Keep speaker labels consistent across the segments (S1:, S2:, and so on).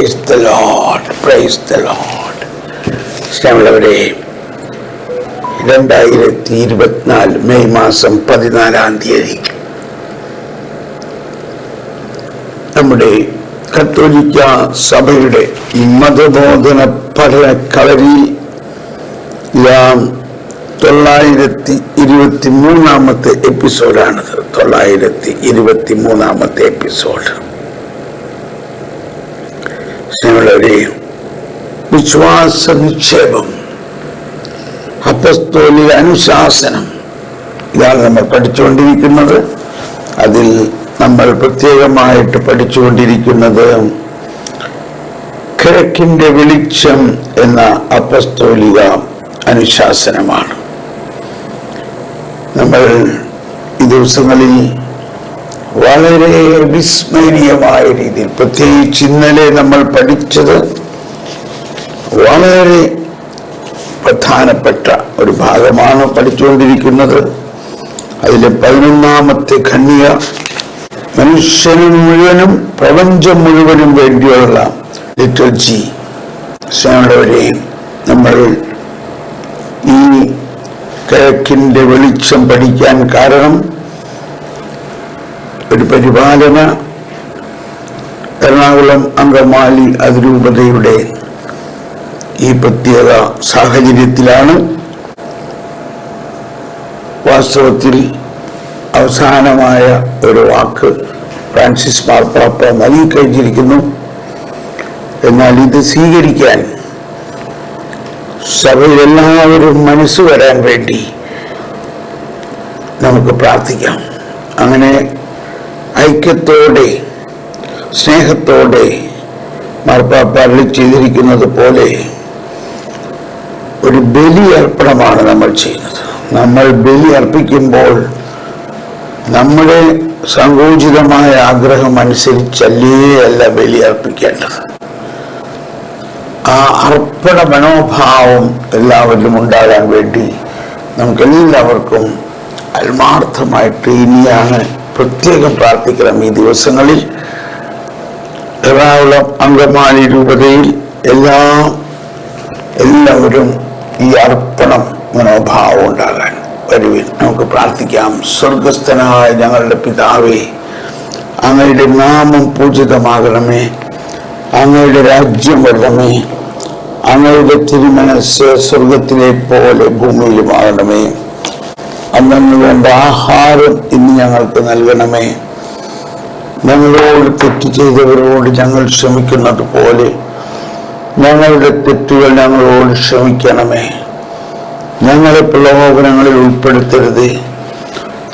S1: Praise the Lord praise the Lord സ്നേഹമുള്ളവരെ രണ്ടായിരത്തി ഇരുപത്തിനാല് മെയ് മാസം പതിനാലാം തീയതി നമ്മുടെ കത്തോലിക്ക സഭയുടെ മതബോധന പഠന കളരിയിൽ നാം തൊള്ളായിരത്തി ഇരുപത്തി മൂന്നാമത്തെ എപ്പിസോഡാണിത്. തൊള്ളായിരത്തി ഇരുപത്തി മൂന്നാമത്തെ എപ്പിസോഡ്. സ്നേഹമുള്ളവരെ വിശ്വാസ നിക്ഷേപം അപ്പസ്തോലിക അനുശാസനം ഇതാണ് നമ്മൾ പഠിച്ചുകൊണ്ടിരിക്കുന്നത്. അതിൽ നമ്മൾ പ്രത്യേകമായിട്ട് പഠിച്ചുകൊണ്ടിരിക്കുന്നത് കിഴക്കിന്റെ വെളിച്ചം എന്ന അപ്പസ്തോലിക അനുശാസനമാണ്. നമ്മൾ ഈ ദിവസങ്ങളിൽ വളരെ വിസ്മരണീയമായ രീതിയിൽ പ്രത്യേകിച്ച് ഇന്നലെ നമ്മൾ പഠിച്ചത് വളരെ പ്രധാനപ്പെട്ട ഒരു ഭാഗമാണ് പഠിച്ചുകൊണ്ടിരിക്കുന്നത്. അതിലെ പതിനൊന്നാമത്തെ ഖണ്ണിക മനുഷ്യന് മുഴുവനും പ്രപഞ്ചം മുഴുവനും വേണ്ടിയുള്ള ലിറ്റർജി സ്നേഹമുള്ളവരെ നമ്മൾ ഈ കിഴക്കിന്റെ വെളിച്ചം പഠിക്കാൻ കാരണം ഒരു പരിപാലന എറണാകുളം അങ്കമാലി അതിരൂപതയുടെ ഈ പ്രത്യേക സാഹചര്യത്തിലാണ് വാസ്തവത്തിൽ അവസാനമായ ഒരു വാക്ക് ഫ്രാൻസിസ് മാർപ്പാപ്പ നൽകിക്കഴിഞ്ഞിരിക്കുന്നു. എന്നാൽ ഇത് സ്വീകരിക്കാൻ സഭയിലെല്ലാവരും മനസ്സ് വരാൻ വേണ്ടി നമുക്ക് പ്രാർത്ഥിക്കാം. അങ്ങനെ ഐക്യത്തോടെ സ്നേഹത്തോടെ മാർപ്പാപ്പ അരളി ചെയ്തിരിക്കുന്നത് പോലെ ഒരു ബലി അർപ്പണമാണ് നമ്മൾ ചെയ്യുന്നത്. നമ്മൾ ബലി അർപ്പിക്കുമ്പോൾ നമ്മുടെ സങ്കോചിതമായ ആഗ്രഹം അനുസരിച്ചല്ലേ അല്ല ബലി അർപ്പിക്കേണ്ടത്. ആ അർപ്പണ മനോഭാവം എല്ലാവരിലും ഉണ്ടാകാൻ വേണ്ടി നമുക്കെല്ലാവർക്കും ആത്മാർത്ഥമായിട്ട് ഇനിയാണ് പ്രത്യേകം പ്രാർത്ഥിക്കണം ഈ ദിവസങ്ങളിൽ. എറണാകുളം അങ്കമാലി രൂപതയിൽ എല്ലാ എല്ലാവരും ഈ അർപ്പണം മനോഭാവം ഉണ്ടാകാൻ വരുവിൽ നമുക്ക് പ്രാർത്ഥിക്കാം. സ്വർഗസ്ഥനായ ഞങ്ങളുടെ പിതാവേ അങ്ങയുടെ നാമം പൂജിതമാകണമേ. അങ്ങയുടെ രാജ്യം വരണമേ. അങ്ങയുടെ തിരുമനസ് സ്വർഗത്തിലെ പോലെ ഭൂമിയിലുമാകണമേ അന്നു വേണ്ട ആഹാരം ഇന്ന് ഞങ്ങൾക്ക് നൽകണമേ. ഞങ്ങളോട് തെറ്റ് ചെയ്തവരോട് ഞങ്ങൾ ക്ഷമിക്കുന്നത് പോലെ ഞങ്ങളുടെ തെറ്റുകൾ ഞങ്ങളോട് ക്ഷമിക്കണമേ. ഞങ്ങളെ പ്രലോഭനങ്ങളിൽ ഉൾപ്പെടുത്തരുത്.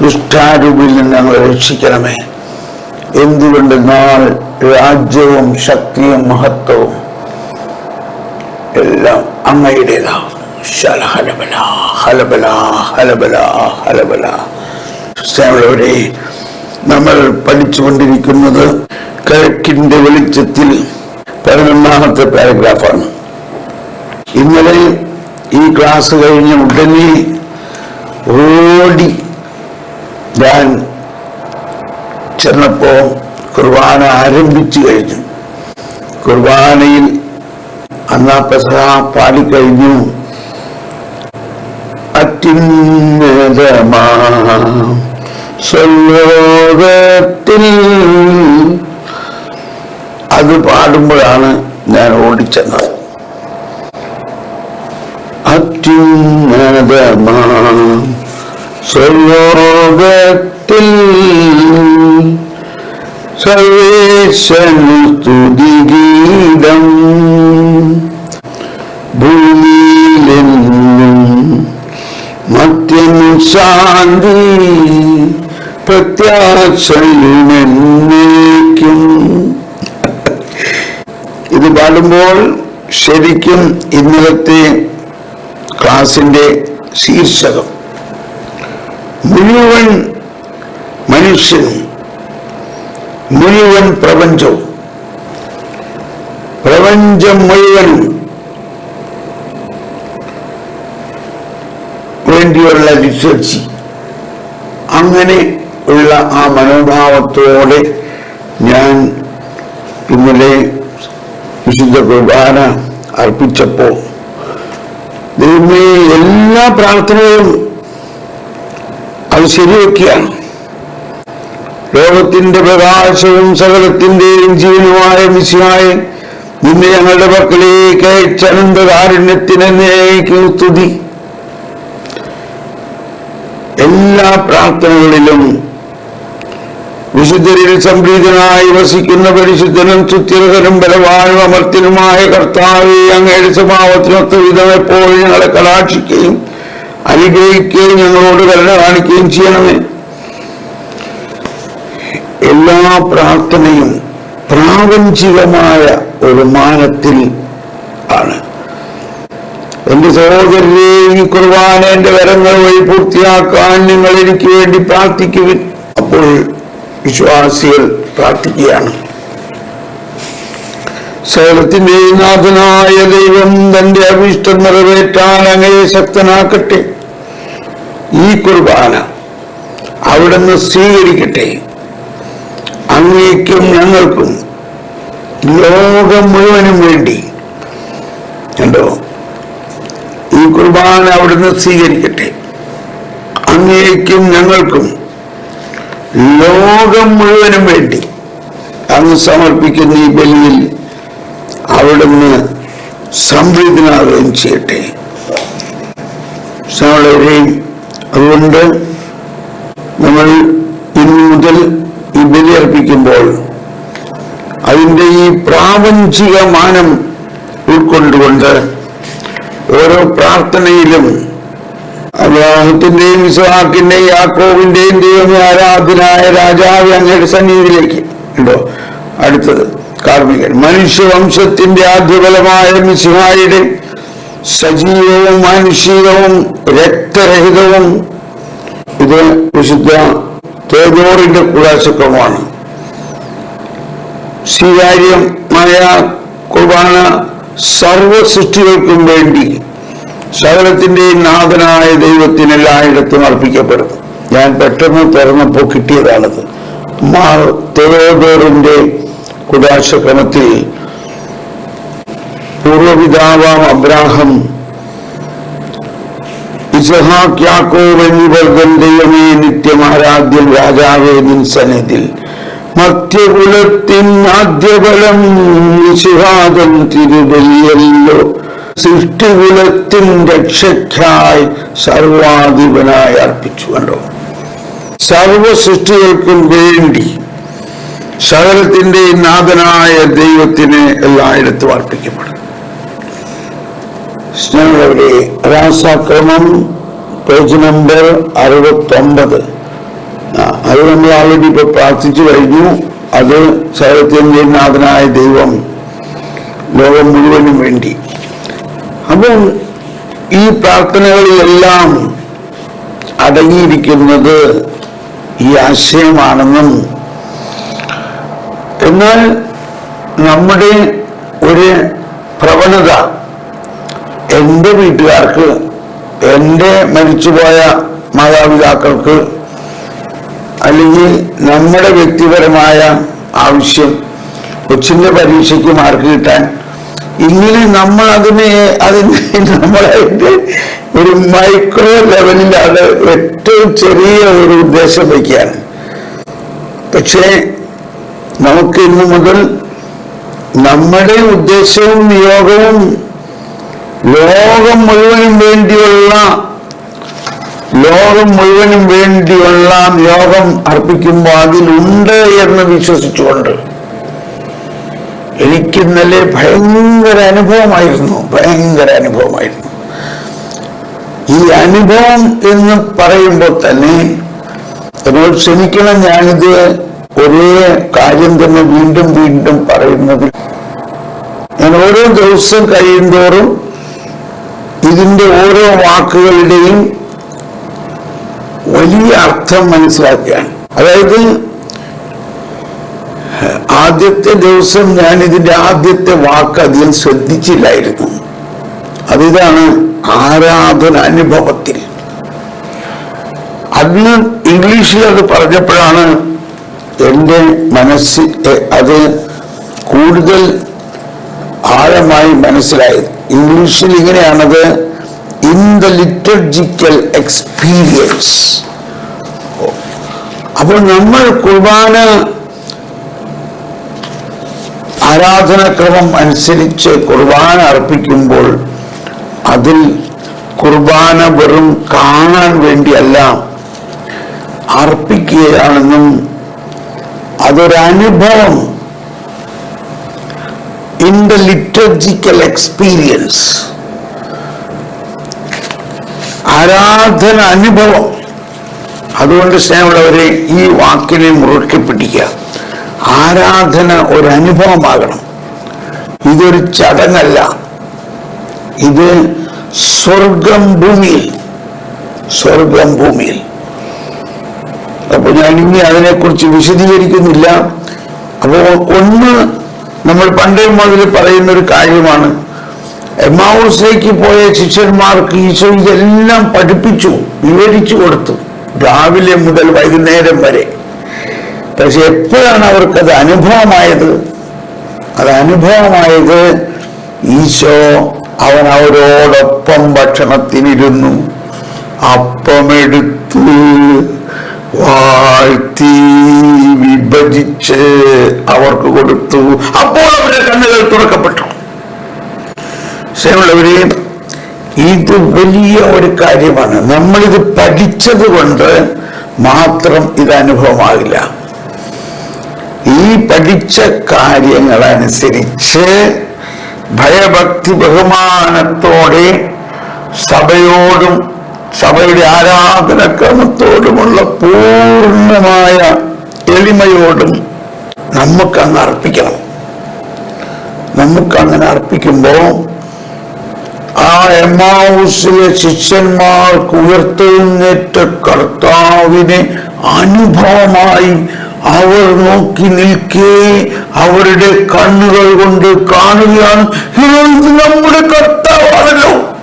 S1: ദുഷ്ടാരൂപിൽ നിന്ന് ഞങ്ങളെ രക്ഷിക്കണമേ. എന്തുകൊണ്ടെന്നാൽ രാജ്യവും ശക്തിയും മഹത്വവും എല്ലാം അങ്ങയുടേതാവും സ്നേഹമുള്ളവരെ നമ്മൾ പഠിച്ചുകൊണ്ടിരിക്കുന്നത് കിഴക്കിന്റെ വെളിച്ചത്തിൽ പതിനൊന്നാമത്തെ പാരഗ്രാഫാണ് ഇന്നലെ ഈ ക്ലാസ് കഴിഞ്ഞ ഉടനെ ഓടി ഞാൻ ചെന്നപ്പോ കുർബാന ആരംഭിച്ചു കഴിഞ്ഞു. കുർബാനയിൽ അന്നാ പെസഹ പാടിക്കഴിഞ്ഞു അത്യുന്നതമാ സ്വർലോകത്തിൽ അത് പാടുമ്പോഴാണ് ഞാൻ ഓടിച്ചെന്നത്. അത്യുന്നതമാ സ്വർലോകത്തിൽ സർവേശനു സ്തുതിഗീതം ഭൂമിയിലെന്നും മത്യനു ശാന്തി പ്രത്യാശയുമെന്നേക്കും ഇത് പാടുമ്പോൾ ശരിക്കും ഇന്നലത്തെ ക്ലാസിന്റെ ശീർഷകം. മുഴുവൻ മനുഷ്യനും മുഴുവൻ പ്രപഞ്ചവും പ്രപഞ്ചം മുഴുവനും വേണ്ടിയുള്ള റിസർച്ച് അങ്ങനെ ഉള്ള ആ മനോഭാവത്തോടെ ഞാൻ ഇന്നലെ വിശുദ്ധ കുർബാന അർപ്പിച്ചപ്പോ ദൈവമേ എല്ലാ പ്രാർത്ഥനകളും അത് ശരിവെക്കുകയാണ്. ലോകത്തിന്റെ പ്രകാശവും സകലത്തിന്റെയും ജീവനുമായ മിശിയായ നിന്നെ ഞങ്ങളുടെ പക്കലേക്ക് അയച്ചനന്ത സ്തുതി. എല്ലാ പ്രാർത്ഥനകളിലും വിശുദ്ധരിൽ സംപ്രീതനായി വസിക്കുന്ന പരിശുദ്ധനും സുത്യർഹനും ബലവാനും അമർത്തിനുമായ കർത്താവെ അങ്ങയുടെ സ്വഭാവത്തിനൊത്ത വിധം എപ്പോഴും ഞങ്ങളെ കടാക്ഷിക്കുകയും അനുഗ്രഹിക്കുകയും ഞങ്ങളോട് കരുണ കാണിക്കുകയും ചെയ്യണമേ. എല്ലാ പ്രാർത്ഥനയും പ്രാപഞ്ചികമായ ഒരു മാനത്തിൽ ആണ്. എന്റെ സഹോദരരെ കുർബാന എന്റെ വരങ്ങൾ വഴി പൂർത്തിയാക്കാൻ നിങ്ങൾ എനിക്ക് വേണ്ടി പ്രാർത്ഥിക്കുവിൻ. അപ്പോൾ വിശ്വാസികൾ പ്രാർത്ഥിക്കുകയാണ്. സകലത്തിന്റെ നാഥനായ ദൈവം തന്റെ അഭിഷ്ടം നിറവേറ്റാൻ അങ്ങനെ ശക്തനാക്കട്ടെ. ഈ കുർബാന അവിടുന്ന് സ്വീകരിക്കട്ടെ. അങ്ങേക്കും ഞങ്ങൾക്കും ലോകം മുഴുവനും വേണ്ടി. കണ്ടോ? ഈ കുർബാന അവിടുന്ന് സ്വീകരിക്കട്ടെ. അങ്ങേക്കും ഞങ്ങൾക്കും ലോകം മുഴുവനും വേണ്ടി അങ്ങ് സമർപ്പിക്കുന്ന ഈ ബലിയിൽ അവിടുന്ന് സംപ്രീതനാകുകയും ചെയ്യട്ടെ. സകലവരെയും അതുകൊണ്ട് നമ്മൾ ഇന്നു മുതൽ ഈ ബലി അർപ്പിക്കുമ്പോൾ അതിന്റെ ഈ പ്രാപഞ്ചിക മാനം ഉൾക്കൊണ്ടുകൊണ്ട് ഓരോ പ്രാർത്ഥനയിലും അബ്രാഹത്തിന്റെയും ഇസ്ഹാക്കിന്റെയും യാക്കോവിന്റെയും ദൈവമേ ആരാധനായ രാജാവ് അങ്ങയുടെ സന്നിധിയിലേക്ക്. ഉണ്ടോ? അടുത്തത് കാർമികൻ മനുഷ്യവംശത്തിന്റെ ആദ്യബലമായ മിസിഹായുടെ സജീവവും മാനുഷികവും രക്തരഹിതവും ഇത് വിശുദ്ധ തേജോറിന്റെ കുലാശക്രമമാണ് സ്വീകാര്യമായ കുർബാന സർവ സൃഷ്ടികൾക്കും വേണ്ടി സകലത്തിന്റെയും നാഥനായ ദൈവത്തിന് എല്ലായിടത്തും അർപ്പിക്കപ്പെടുന്നു. ഞാൻ പെട്ടെന്ന് തുറന്നപ്പോൾ കിട്ടിയതാണത്. മാർ തേവേറിന്റെ കുടാശക്രമത്തിൽ പൂർവപിതാവാം അബ്രാഹം ഇസഹാക്ക് യാക്കോബ് എന്നിവർ ദൈവമേ നിത്യം ആരാധ്യം രാജാവേ നിൻ സന്നിധിൽ മധ്യകുലത്തിൻ ആദ്യഫലം വിശുഹാദൻ തിരുബലിയല്ലോ സൃഷ്ടികുലത്തിൻ രക്ഷയ്ക്കായി സർവാധിപനായി അർപ്പിച്ചു കണ്ടോ? സർവ സൃഷ്ടികൾക്കും വേണ്ടി സകലത്തിന്റെ നാഥനായ ദൈവത്തിന് എല്ലായിടത്തും അർപ്പിക്കപ്പെടും. സ്നേഹമുള്ളവരെ രാസാക്രമം പേജ് നമ്പർ അറുപത്തൊമ്പത്. അത് നമ്മൾ ആൾറെഡി ഇപ്പൊ പ്രാർത്ഥിച്ചു കഴിഞ്ഞു. അത് സകലത്തിന്റെ നാഥനായ ദൈവം ലോകം മുഴുവനും വേണ്ടി. അപ്പം ഈ പ്രാർത്ഥനകളിലെല്ലാം അടങ്ങിയിരിക്കുന്നത് ഈ ആശയമാണെന്നും എന്നാൽ നമ്മുടെ ഒരു പ്രവണത എന്റെ വീട്ടുകാർക്ക് എന്റെ മരിച്ചുപോയ മാതാപിതാക്കൾക്ക് അല്ലെങ്കിൽ നമ്മുടെ വ്യക്തിപരമായ ആവശ്യം കൊച്ചിന്റെ പരീക്ഷയ്ക്ക് മാർക്ക് കിട്ടാൻ ഇങ്ങനെ നമ്മൾ അതിനെ അതിനെ നമ്മളതിന്റെ ഒരു മൈക്രോ ലെവലിലാണ് ഏറ്റവും ചെറിയ ഒരു ഉദ്ദേശം വയ്ക്കുകയാണ്. പക്ഷേ നമുക്ക് ഇന്നു മുതൽ നമ്മുടെ ഉദ്ദേശവും നിയോഗവും ലോകം മുഴുവനും വേണ്ടിയുള്ള ലോകം മുഴുവനും വേണ്ടിയുള്ള യോഗം അർപ്പിക്കുമ്പോൾ അതിലുണ്ട് എന്ന് വിശ്വസിച്ചുകൊണ്ട് എനിക്ക് ഇന്നലെ ഭയങ്കര അനുഭവമായിരുന്നു ഭയങ്കര അനുഭവമായിരുന്നു. ഈ അനുഭവം എന്ന് പറയുമ്പോൾ തന്നെ എന്നോട് ക്ഷമിക്കണം ഞാനിത് ഒരേ കാര്യം തന്നെ വീണ്ടും വീണ്ടും പറയുന്നത്. ഞാൻ ഓരോ ദിവസം കഴിയുന്തോറും ഇതിന്റെ ഓരോ വാക്കുകളുടെയും വലിയ അർത്ഥം മനസ്സിലാക്കുകയാണ് അതായത് ആദ്യത്തെ ദിവസം ഞാൻ ഇതിന്റെ ആദ്യത്തെ വാക്ക് അധികം ശ്രദ്ധിച്ചില്ലായിരുന്നു. അതിതാണ് ആരാധന അനുഭവത്തിൽ. അന്ന് ഇംഗ്ലീഷിൽ അത് പറഞ്ഞപ്പോഴാണ് എന്റെ മനസ്സിൽ അത് കൂടുതൽ ആഴമായി മനസ്സിലായത്. ഇംഗ്ലീഷിൽ ഇങ്ങനെയാണത് ഇൻ ദ ലിറ്റർജിക്കൽ എക്സ്പീരിയൻസ് അപ്പോൾ നമ്മൾ കുർബാന ആരാധനാക്രമം അനുസരിച്ച് കുർബാന അർപ്പിക്കുമ്പോൾ അതിൽ കുർബാന വെറും കാണാൻ വേണ്ടിയല്ല അർപ്പിക്കുകയാണെന്നും അതൊരനുഭവം ഇൻ ദ ലിറ്റർജിക്കൽ എക്സ്പീരിയൻസ് ആരാധന അനുഭവം. അതുകൊണ്ട് സ്നേഹമുള്ളവരെ ഈ വാക്കിനെ മുറുക്കി പിടിക്കുക. ആരാധന ഒരു അനുഭവമാകണം. ഇതൊരു ചടങ്ങല്ല. ഇത് സ്വർഗം ഭൂമിയിൽ സ്വർഗം ഭൂമിയിൽ. അപ്പൊ ഞാൻ ഇനി അതിനെക്കുറിച്ച് വിശദീകരിക്കുന്നില്ല. അപ്പോൾ ഒന്ന് നമ്മൾ പണ്ടേ മുതൽ പറയുന്ന ഒരു കാര്യമാണ്. എമാവൂസിലേക്ക് പോയ ശിഷ്യന്മാർക്ക് ഈശോ ഇതെല്ലാം പഠിപ്പിച്ചു വിവരിച്ചു കൊടുത്തു. രാവിലെ മുതൽ വൈകുന്നേരം വരെ. പക്ഷെ എപ്പോഴാണ് അവർക്കത് അനുഭവമായത്? അത് അനുഭവമായത് ഈശോ അവൻ അവരോടൊപ്പം ഭക്ഷണത്തിനിരുന്നു. അപ്പമെടുത്ത് വാഴ്ത്തി വിഭജിച്ച് അവർക്ക് കൊടുത്തു. അപ്പോൾ അവരുടെ കണ്ണുകൾ തുറക്കപ്പെട്ടു. സ്നേഹമുള്ളവരെ ഇത് വലിയ ഒരു കാര്യമാണ്. നമ്മളിത് പഠിച്ചത് കൊണ്ട് മാത്രം ഇത് അനുഭവമാകില്ല. ഈ പഠിച്ച കാര്യങ്ങളനുസരിച്ച് ഭയഭക്തി ബഹുമാനത്തോടെ സഭയോടും സഭയുടെ ആരാധനക്രമത്തോടുമുള്ള പൂർണമായ എളിമയോടും നമുക്കങ്ങ് അർപ്പിക്കണം. നമുക്കങ്ങനെ അർപ്പിക്കുമ്പോൾ ആ എമാവുസിലെ ശിഷ്യന്മാർക്ക് ഉയർത്തെഴുന്നേറ്റ കർത്താവിനെ അനുഭവമായി അവർ നോക്കി നിൽക്കേ അവരുടെ കണ്ണുകൾ കൊണ്ട് കാണുകയാണ്. "ഹേ, ഇത് നമ്മുടെ കർത്താവാണല്ലോ.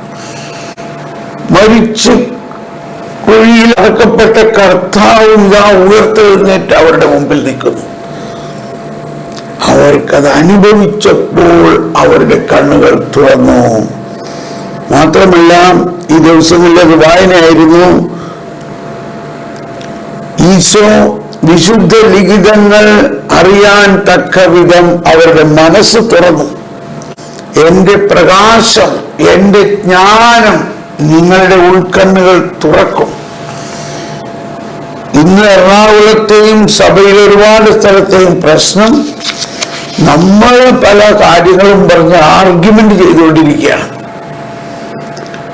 S1: മരിച്ച് കുഴിയിൽ അടക്കപ്പെട്ട കർത്താവ് ഇതാ ഉയർത്തെഴുന്നേറ്റ് അവരുടെ മുമ്പിൽ നിൽക്കുന്നു. അവർക്കത് അനുഭവിച്ചപ്പോൾ അവരുടെ കണ്ണുകൾ തുറന്നു. മാത്രമല്ല ഈ ദിവസങ്ങളിലെ അത് വായനയായിരുന്നു ഈശോ വിശുദ്ധ ലിഖിതങ്ങൾ അറിയാൻ തക്ക വിധം അവരുടെ മനസ്സ് തുറന്നു. എന്റെ പ്രകാശം എന്റെ ജ്ഞാനം നിങ്ങളുടെ ഉൾക്കണ്ണുകൾ തുറക്കും. ഇന്ന് എറണാകുളത്തെയും സഭയിലെ ഒരുപാട് സ്ഥലത്തെയും പ്രശ്നം നമ്മൾ പല കാര്യങ്ങളും പറഞ്ഞ് ആർഗ്യുമെന്റ് ചെയ്തുകൊണ്ടിരിക്കുകയാണ്.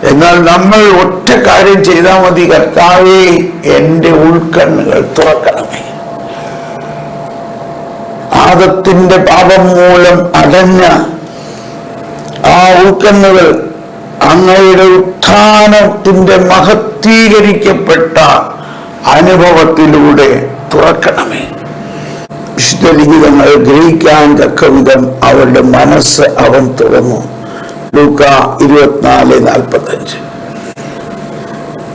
S1: എന്നാൽ നമ്മൾ ഒറ്റ കാര്യം ചെയ്താൽ മതി കർത്താവേ എന്റെ ഉൾക്കണ്ണുകൾ തുറക്കണമേ. ആദത്തിന്റെ പാപം മൂലം അടഞ്ഞ ആ ഉൾക്കണ്ണുകൾ അങ്ങയുടെ ഉത്ഥാനത്തിന്റെ മഹത്തീകരിക്കപ്പെട്ട അനുഭവത്തിലൂടെ തുറക്കണമേ. വിശുദ്ധ ലിഖിതങ്ങൾ ഗ്രഹിക്കാൻ തക്ക വിധം അവരുടെ മനസ്സ് അവൻ തുറന്നു. ലൂക്ക ഇരുപത്തിനാല് നാൽപ്പത്തഞ്ച്.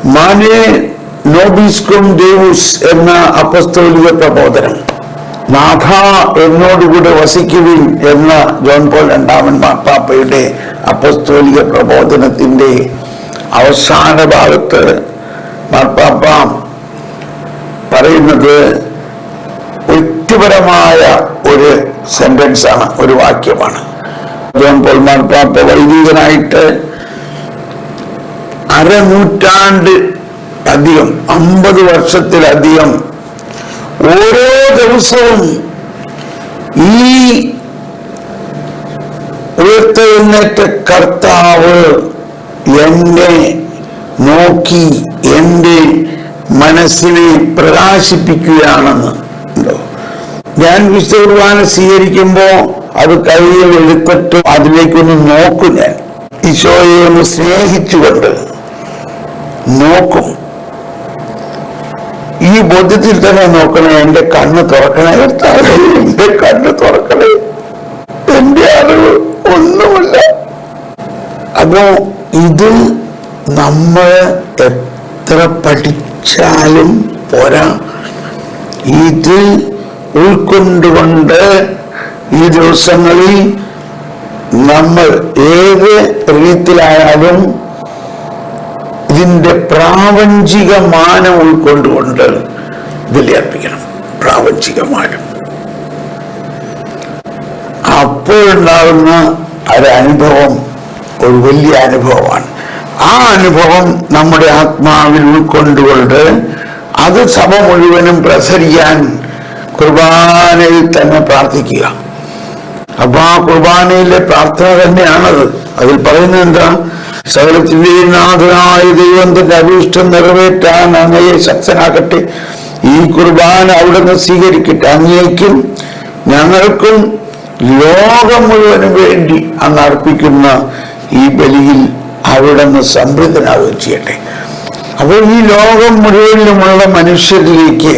S1: മാനെ നോബിസ്കും എന്ന അപ്പസ്തോലിക പ്രബോധനം. നാഥ എന്നോടുകൂടെ വസിക്കുവിൻ എന്ന ജോൺ പോൾ രണ്ടാമൻ മാർപ്പാപ്പയുടെ അപ്പസ്തോലിക പ്രബോധനത്തിന്റെ അവസാന ഭാഗത്ത് മാർപ്പാപ്പ പറയുന്നത് വ്യക്തിപരമായ ഒരു സെന്റൻസാണ് ഒരു വാക്യമാണ്. ജോൺ പോൾ മാർപ്പാപ്പ വൈദികനായിട്ട് അരനൂറ്റാണ്ട് അധികം അമ്പത് വർഷത്തിലധികം ഓരോ ദിവസവും ഈ ഉയർത്തെഴുന്നേറ്റ കർത്താവ് എന്നെ നോക്കി എന്റെ മനസ്സിനെ പ്രകാശിപ്പിക്കുകയാണെന്ന്. ഞാൻ വിശ്വകുർബാന കുർബാന സ്വീകരിക്കുമ്പോ അത് കയ്യിൽ എടുത്തിട്ട് അതിലേക്കൊന്ന് നോക്കും ഞാൻ. ഈശോയെ ഒന്ന് സ്നേഹിച്ചുകൊണ്ട് നോക്കും. ഈ ബോധ്യത്തിൽ തന്നെ നോക്കണേ എന്റെ കണ്ണ് തുറക്കണേ. എന്റെ കണ്ണ് തുറക്കണേ. എന്റെ അറിവ് ഒന്നുമില്ല. അപ്പോ ഇത് നമ്മൾ എത്ര പഠിച്ചാലും പോരാ. ഇത് ഉൾക്കൊണ്ടുകൊണ്ട് ഈ ദിവസങ്ങളിൽ നമ്മൾ ഏത് രീതിയിലായാലും ഇതിന്റെ പ്രാപഞ്ചിക മാനം ഉൾക്കൊണ്ടുകൊണ്ട് ഇതിൽ അർപ്പിക്കണം പ്രാപഞ്ചിക മാനം അപ്പോഴുണ്ടാകുന്ന ഒരനുഭവം ഒരു വലിയ അനുഭവമാണ്. ആ അനുഭവം നമ്മുടെ ആത്മാവിൽ ഉൾക്കൊണ്ടുകൊണ്ട് അത് സഭ മുഴുവനും പ്രസരിക്കാൻ കുർബാനയിൽ തന്നെ പ്രാർത്ഥിക്കുക. അപ്പൊ ആ കുർബാനയിലെ പ്രാർത്ഥന തന്നെയാണത്. അതിൽ പറയുന്നത് എന്താ? സകലത്തിനാഥനായ നാഥനായ ദൈവം അഭീഷ്ടം നിറവേറ്റാൻ അങ്ങയെ ശക്തനാക്കട്ടെ. ഈ കുർബാന അവിടുന്ന് സ്വീകരിക്കട്ടെ. അങ്ങേക്കും ഞങ്ങൾക്കും ലോകം മുഴുവനും വേണ്ടി അന്ന് അർപ്പിക്കുന്ന ഈ ബലിയിൽ അവിടുന്ന് സമൃദ്ധനാവുകയും ചെയ്യട്ടെ. അപ്പോൾ ഈ ലോകം മുഴുവനിലുമുള്ള മനുഷ്യരിലേക്ക്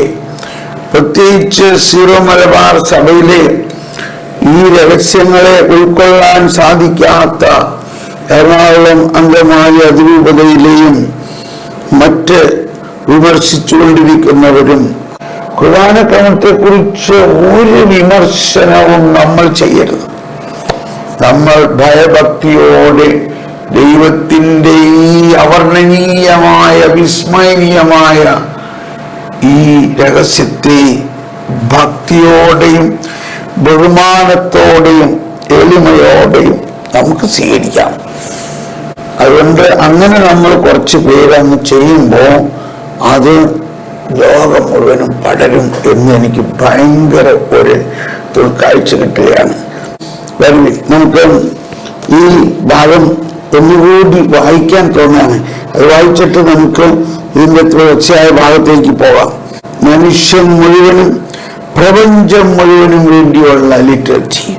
S1: പ്രത്യേകിച്ച് സീറോ മലബാർ സഭയിലെ ഈ രഹസ്യങ്ങളെ ഉൾക്കൊള്ളാൻ സാധിക്കാത്ത എറണാകുളം അങ്കമാലി അതിരൂപതയിലെയും മറ്റ് വിമർശിച്ചുകൊണ്ടിരിക്കുന്നവരും കുർബാനക്രമത്തെ കുറിച്ച് ഒരു വിമർശനവും നമ്മൾ ചെയ്യരുത്. നമ്മൾ ഭയഭക്തിയോടെ ദൈവത്തിന്റെ ഈ അവർണനീയമായ വിസ്മയനീയമായ ഈ രഹസ്യത്തെ ഭക്തിയോടെയും ബഹുമാനത്തോടെയും എളിമയോടെയും നമുക്ക് സ്വീകരിക്കാം. അതുകൊണ്ട് അങ്ങനെ നമ്മൾ കുറച്ച് പേരങ്ങ് ചെയ്യുമ്പോൾ അത് ലോകം മുഴുവനും പടരും എന്ന് എനിക്ക് ഭയങ്കര ഒരു ഉൾക്കാഴ്ച കിട്ടുകയാണ്. വരുവിൽ നമുക്ക് ഈ ഭാഗം ഒന്നുകൂടി വായിക്കാൻ തോന്നുകയാണ്. അത് വായിച്ചിട്ട് നമുക്ക് ഇതിന്റെ തുടർച്ചയായ ഭാഗത്തേക്ക് പോകാം. മനുഷ്യൻ മുഴുവനും പ്രപഞ്ചം മുഴുവനും വേണ്ടിയുള്ള ലിറ്ററേച്ചി.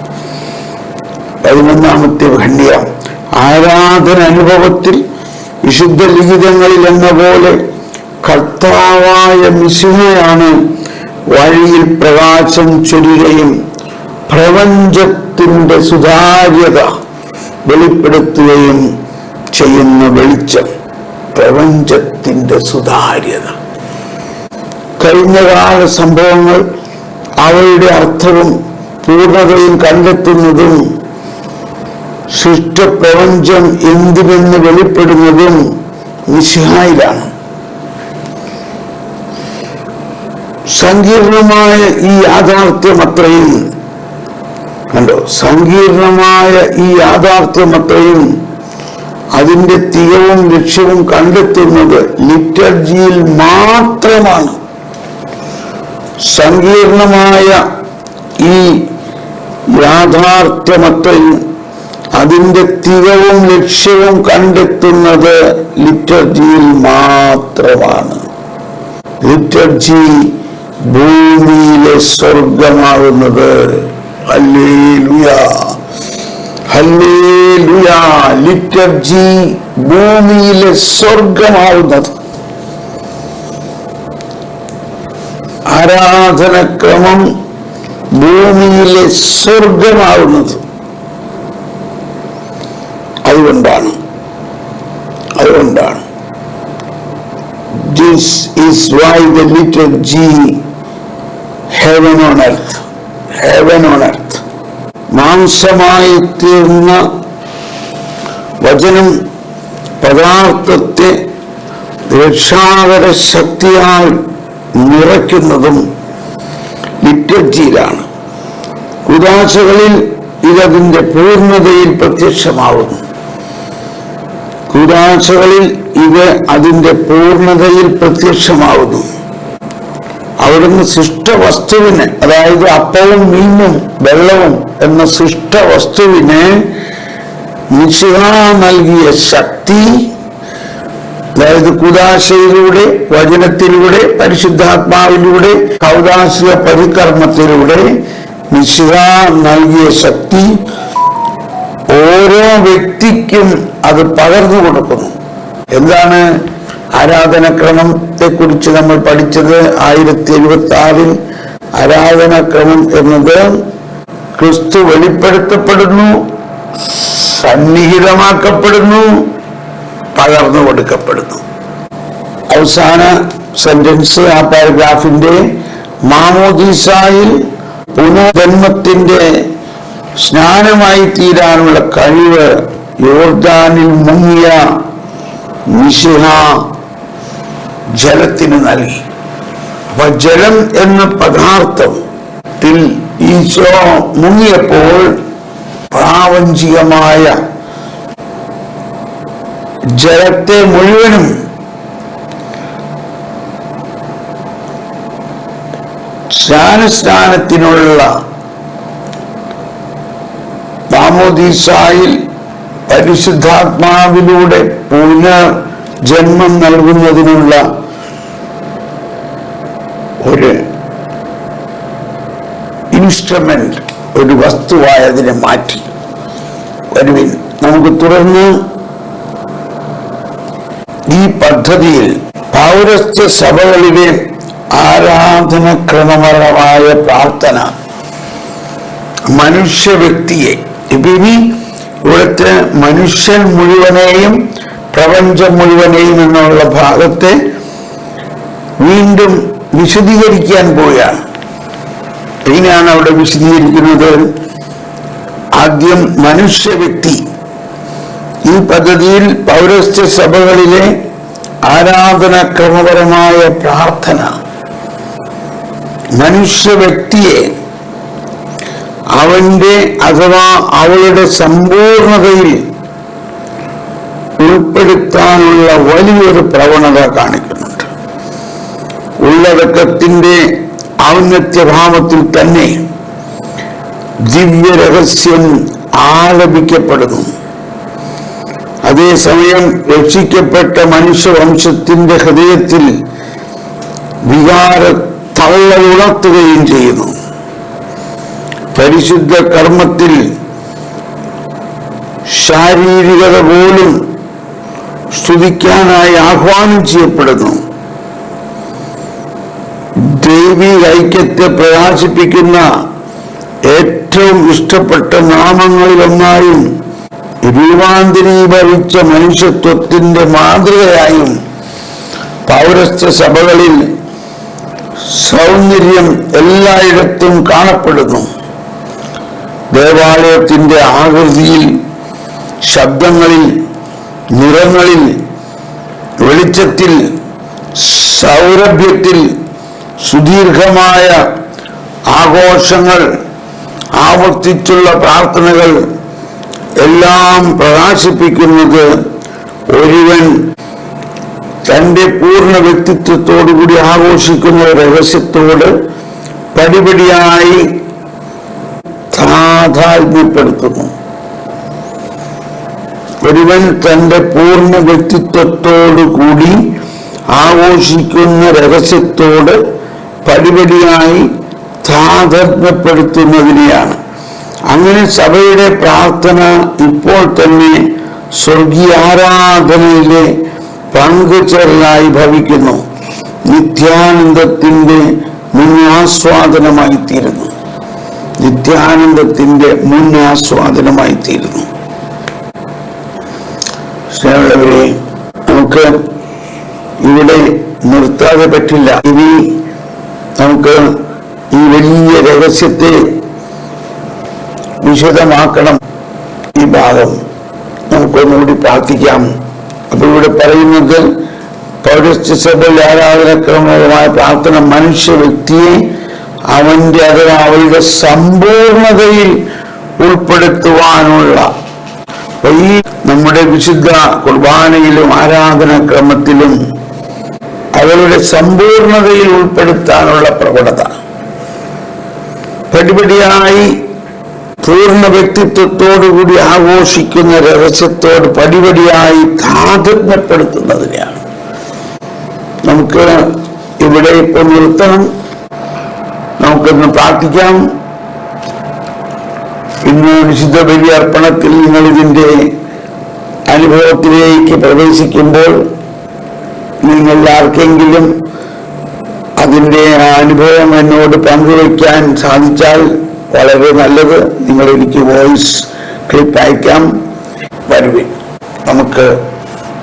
S1: പതിനൊന്നാമത്തെ ഖണ്ഡിയ ആരാധന അനുഭവത്തിൽ വിശുദ്ധ ലിഖിതങ്ങളിൽ എന്ന പോലെ കർത്താവായ മിശിഹയാണ് വഴിയിൽ പ്രകാശം ചൊരിയുകയും പ്രപഞ്ചത്തിന്റെ സുതാര്യത വെളിപ്പെടുത്തുകയും ചെയ്യുന്ന വെളിച്ചം പ്രപഞ്ചത്തിന്റെ സുതാര്യത. കഴിഞ്ഞകാല സംഭവങ്ങൾ അവയുടെ അർത്ഥവും പൂർണതയും കണ്ടെത്തുന്നതും സൃഷ്ടപ്രപഞ്ചം എന്തുമെന്ന് വെളിപ്പെടുന്നതും നിശിഹായിലാണ് സങ്കീർണമായ ഈ യാഥാർത്ഥ്യം അത്രയും കണ്ടോ? സങ്കീർണമായ ഈ യാഥാർത്ഥ്യം അത്രയും അതിന്റെ തികവും ലക്ഷ്യവും കണ്ടെത്തുന്നത് ലിറ്റർജിയിൽ മാത്രമാണ്. സങ്കീർണമായ ഈ യാഥാർത്ഥ്യമത്രയും അതിന്റെ തികവും ലക്ഷ്യവും കണ്ടെത്തുന്നത് ലിറ്റർജിയിൽ മാത്രമാണ്. ലിറ്റർജി ഭൂമിയിലെ സ്വർഗമാകുന്നത് ലിറ്റർജി ഭൂമിയിലെ സ്വർഗമാവുന്നത് ആരാധനക്രമം ഭൂമിയിലെ സ്വർഗമാവുന്നത് അതുകൊണ്ടാണ്. അതുകൊണ്ടാണ്. This is why the liturgy heaven on earth heaven on earth മാംസമായി തീർന്ന വചനം പദാർത്ഥത്തെ രക്ഷാകര ശക്തിയാൽ നിറയ്ക്കുന്നതും ലിറ്റർജിയിലാണ് കുദാശകളിൽ ഇതതിന്റെ പൂർണതയിൽ പ്രത്യക്ഷമാവുന്നു. കുദാശകളിൽ ഇത് അതിന്റെ പൂർണതയിൽ പ്രത്യക്ഷമാവുന്നു. അവിടുന്ന് സൃഷ്ടവസ്തുവിന് അതായത് അപ്പവും മീനും വെള്ളവും എന്ന സൃഷ്ടവസ്തുവിന് നിശിഹ നൽകിയ ശക്തി അതായത് കുദാശയിലൂടെ വചനത്തിലൂടെ പരിശുദ്ധാത്മാവിലൂടെ കൗദാശിക പരികർമ്മത്തിലൂടെ നിശിഹ നൽകിയ ശക്തി ഓരോ വ്യക്തിക്കും അത് പകർന്നു കൊടുക്കുന്നു. എന്താണ് ആരാധനക്രമത്തെ കുറിച്ച് നമ്മൾ പഠിച്ചത്? ആയിരത്തി എഴുപത്തി ആറിൽ ആരാധനാക്രമം എന്നത് ക്രിസ്തു വെളിപ്പെടുത്തപ്പെടുന്നു സന്നിഹിതമാക്കപ്പെടുന്നു കൊടുക്കപ്പെടുന്നു. അവസാന സെന്റൻസ് ആ പാരഗ്രാഫിന്റെ മാമോദീസായിൽ പുനർജന്മത്തിന്റെ സ്നാനമായി തീരാനുള്ള കഴിവ് യോർദാനിൽ മുങ്ങിയ മിശിഹ ജലത്തിന് നൽകി. അപ്പൊ ജലം എന്ന പദാർത്ഥം ഈശോ മുങ്ങിയപ്പോൾ പ്രാപഞ്ചികമായ ജലത്തെ മുഴുവനും സ്നാനസ്നാനത്തിനുള്ള മാമോദീസായിൽ പരിശുദ്ധാത്മാവിലൂടെ പുനർജന്മം നൽകുന്നതിനുള്ള ഒരു ഇൻസ്ട്രുമെന്റ് ഒരു വസ്തുവായതിനെ മാറ്റി. വരുവിൻ നമുക്ക് തുടർന്ന് ഈ പദ്ധതിയിൽ പൗരസ്ത്യ സഭകളിലെ ആരാധനക്രമപരമായ പ്രാർത്ഥന മനുഷ്യ വ്യക്തിയെ ഇപ്പൊ ഇനി ഇവിടുത്തെ മനുഷ്യൻ മുഴുവനെയും പ്രപഞ്ചം മുഴുവനെയും എന്നുള്ള ഭാഗത്തെ വീണ്ടും വിശദീകരിക്കാൻ പോവുകയാണ്. ഇതിനാണ് അവിടെ വിശദീകരിക്കുന്നത്. ആദ്യം മനുഷ്യ വ്യക്തി ഈ പദ്ധതിയിൽ പൗരസ്ത്യ സഭകളിലെ ആരാധനാക്രമപരമായ പ്രാർത്ഥന മനുഷ്യ വ്യക്തിയെ അവന്റെ അഥവാ അവളുടെ സമ്പൂർണതയിൽ ഉൾപ്പെടുത്താനുള്ള വലിയൊരു പ്രവണത കാണിക്കുന്നുണ്ട്. ഉള്ളടക്കത്തിന്റെ ഔന്നത്യഭാവത്തിൽ തന്നെ ദിവ്യരഹസ്യം ആലപിക്കപ്പെടുന്നു. അതേസമയം രക്ഷിക്കപ്പെട്ട മനുഷ്യവംശത്തിന്റെ ഹൃദയത്തിൽ വികാര തള്ളൽ ഉണർത്തുകയും ചെയ്യുന്നു. പരിശുദ്ധ കർമ്മത്തിൽ ശാരീരികത പോലും സ്തുതിക്കാനായി ആഹ്വാനം ചെയ്യപ്പെടുന്നു. ദൈവിക ഐക്യത്തെ പ്രകാശിപ്പിക്കുന്ന ഏറ്റവും ഇഷ്ടപ്പെട്ട നാമങ്ങളിലൊന്നായും രൂപാന്തരീഭവിച്ച മനുഷ്യത്വത്തിന്റെ മാതൃകയായും പൗരസ്ത്യ സഭകളിൽ സൗന്ദര്യം എല്ലായിടത്തും കാണപ്പെടുന്നു. ദേവാലയത്തിന്റെ ആകൃതിയിൽ ശബ്ദങ്ങളിൽ നിറങ്ങളിൽ വെളിച്ചത്തിൽ സൗരഭ്യത്തിൽ സുദീർഘമായ ആഘോഷങ്ങൾ ആവർത്തിച്ചുള്ള പ്രാർത്ഥനകൾ എല്ലാം പ്രകാശിപ്പിക്കുന്നത് ഒരുവൻ തന്റെ പൂർണ വ്യക്തിത്വത്തോടുകൂടി ആഘോഷിക്കുന്ന രഹസ്യത്തോട് പടിപടിയായി താതാത്മ്യപ്പെടുത്തുന്നു. ഒരുവൻ തന്റെ പൂർണ വ്യക്തിത്വത്തോടു കൂടി ആഘോഷിക്കുന്ന രഹസ്യത്തോട് പടിപടിയായി താതാത്മ്യപ്പെടുത്തുന്നതിനെയാണ്. അങ്ങനെ സഭയുടെ പ്രാർത്ഥന ഇപ്പോൾ തന്നെ സ്വർഗീയ ആരാധനയിലെ പങ്കുചേരലായി ഭവിക്കുന്നു. നിത്യാനന്ദത്തിന്റെ മുന്നാസ്വാദനമായി തീരുന്നു നിത്യാനന്ദത്തിന്റെ മുന്നാസ്വാദനമായി തീരുന്നു സ്നേഹമുള്ളവരെ നമുക്ക് ഇവിടെ നിർത്താതെ പറ്റില്ല. ഇനി നമുക്ക് ഈ വലിയ രഹസ്യത്തെ വിശദമാക്കണം ഈ ഭാഗം. നമുക്കൊന്നുകൂടി പ്രാർത്ഥിക്കാം. അപ്പൊ ഇവിടെ പറയുന്നത് പൗരസ്ത്യ സഭയിൽ ആരാധനക്രമമായ പ്രാർത്ഥന മനുഷ്യ വ്യക്തിയെ അവന്റെ അഥവാ അവളുടെ സമ്പൂർണതയിൽ ഉൾപ്പെടുത്തുവാനുള്ള ഈ നമ്മുടെ വിശുദ്ധ കുർബാനയിലും ആരാധനക്രമത്തിലും അവരുടെ സമ്പൂർണതയിൽ ഉൾപ്പെടുത്താനുള്ള പ്രവണത. പടിപടിയായി പൂർണ വ്യക്തിത്വത്തോടുകൂടി ആഘോഷിക്കുന്ന രഹസ്യത്തോട് പടിപടിയായി താതൃപ്യപ്പെടുത്തുന്നതിനെയാണ് നമുക്ക് ഇവിടെ ഇപ്പോൾ നിർത്തണം. നമുക്കൊന്ന് പ്രാർത്ഥിക്കാം. ഇന്ന് വിശുദ്ധ ബലി അർപ്പണത്തിൽ നിങ്ങൾ ഇതിന്റെ അനുഭവത്തിലേക്ക് പ്രവേശിക്കുമ്പോൾ നിങ്ങൾ ആർക്കെങ്കിലും അതിന്റെ അനുഭവം എന്നോട് പങ്കുവയ്ക്കാൻ സാധിച്ചാൽ വളരെ നല്ലത്. നിങ്ങൾ എനിക്ക് വോയിസ് ക്ലിപ്പ് അയക്കാം. വരുവിൻ നമുക്ക്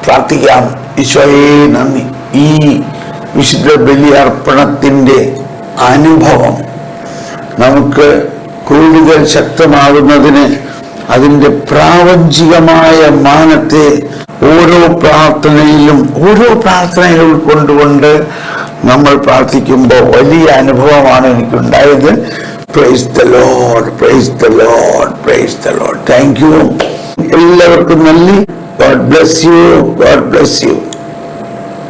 S1: പ്രാർത്ഥിക്കാം. ഈശോയെ നന്ദി. ഈ വിശുദ്ധ ബലി അർപ്പണത്തിന്റെ അനുഭവം നമുക്ക് കൂടുതൽ ശക്തമാകുന്നതിന് അതിന്റെ പ്രാവഞ്ചികമായ മാനത്തെ ഓരോ പ്രാർത്ഥനയിലും ഓരോ പ്രാർത്ഥനയിൽ ഉൾക്കൊണ്ടുകൊണ്ട് നമ്മൾ പ്രാർത്ഥിക്കുമ്പോൾ വലിയ അനുഭവമാണ് എനിക്കുണ്ടായത്. Praise the Lord praise the Lord praise the Lord thank you എല്ലാവർക്കും നന്ദി. God bless you God bless you